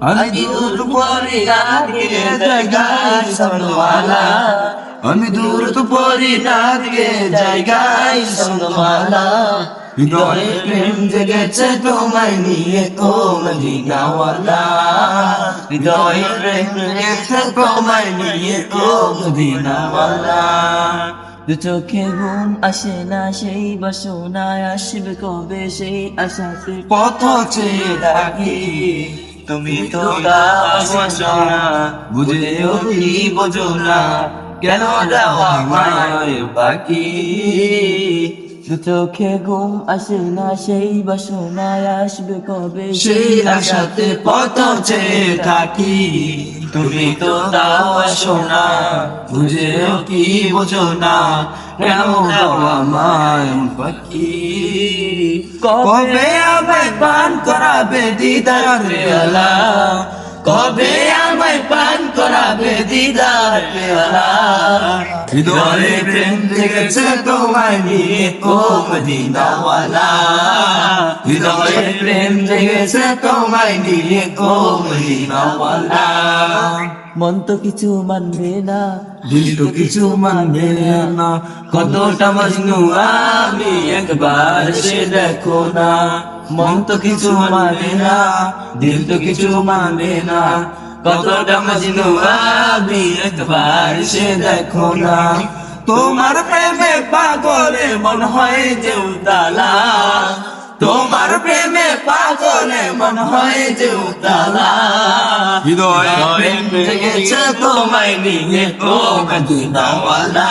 আমি দূর পরি রাতকে জায়গায় সনওয়ালা আমি দূর তো পরি রাতকে জায়গায় সনওয়ালা হৃদয়ে প্রেম জেগেছে তোমায় নিয়ে ও মদিনাওয়ালা। হৃদয়ে প্রেম জেগেছে তোমায় নিয়ে ও মদিনাওয়ালা। চোখে ঘুম আসে না, সেই বাসনায় আসবে কবে সেই আশাতে। পথ চেয়ে থাকি। তুমি তো দাসনা বুঝেও কি বোঝো না কেন মায় বাকি চোখে ঘুম আসে না সেই বাসনায় আসবে কবে? সেই আশাতে পথ চেয়ে থাকি। তুমি তো দাও সোনা বুঝেও কি বোঝো না। কেন যাওয়া পাখি। কবে আবেগ পান করাবে দিদার পেয়ালা কবে আমায় পান করাবে দিদার পেয়ালা প্রেম তোমায় নিয়ে হৃদয়ে প্রেম তোমায় নিয়ে মন তো কিছু মানবে না, দিল তো কিছু মানবে না। কতটা মজনু আমি একবার সে দেখো না। মন তো কিছু মানে না দিল তো কিছু মানে না। কতটা মজনু আমি একবার সে দেখো না। তোমার প্রেমে পাগলে মন হয় যে উতালা। তোমার প্রেমে পাগলে মন হয় যে উতালা। হৃদয় তোমায় নিয়ে ও মদিনাওয়ালা।